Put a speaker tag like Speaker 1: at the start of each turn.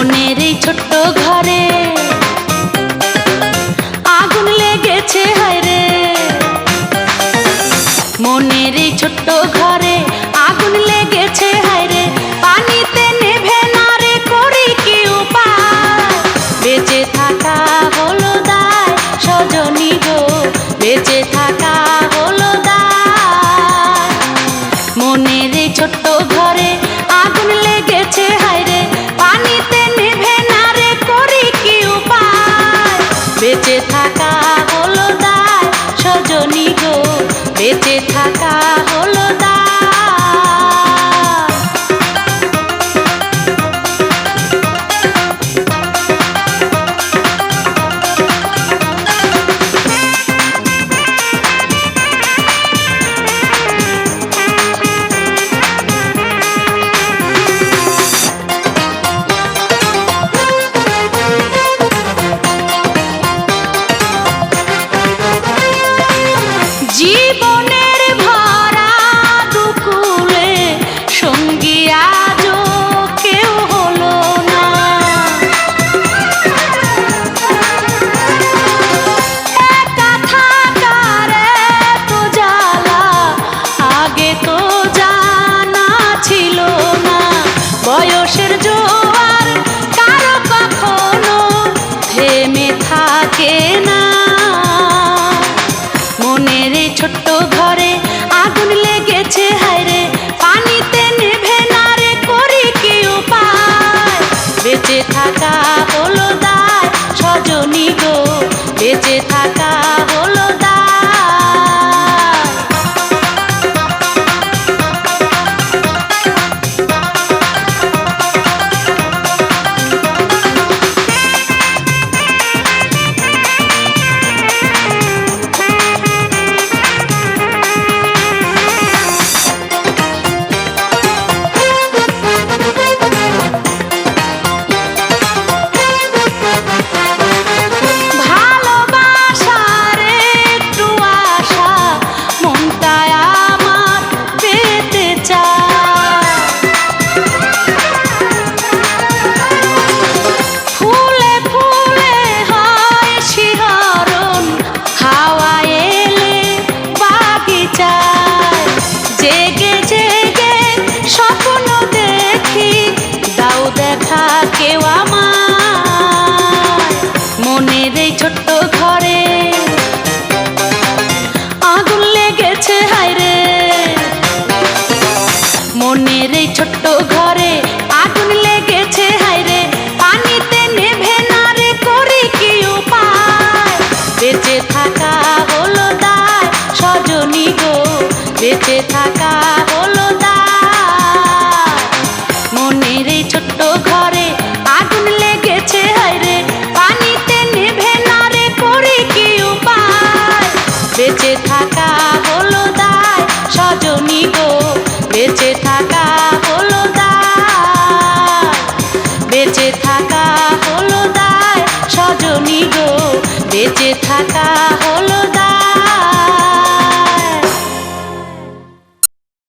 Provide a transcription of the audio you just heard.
Speaker 1: মনের এই ছোট্ট ঘরে। আগুন লেগেছে হায়রে মনের এই ছোট্ট ঘরে আগুন লেগেছে হায়রে পানিতে নেভে না রে, করি কি উপায়? বেঁচে থাকা হলো দায় সজনী গো। বেঁচে থাকা de boa. ছোট্ট ঘরে আগুন লেগেছে হায়রে পানিতে নেভে না রে, করি কি উপায়? বেঁচে থাকা বলো দায় সজনী গো, বেঁচে থাকা বেঁচে থাকা হয়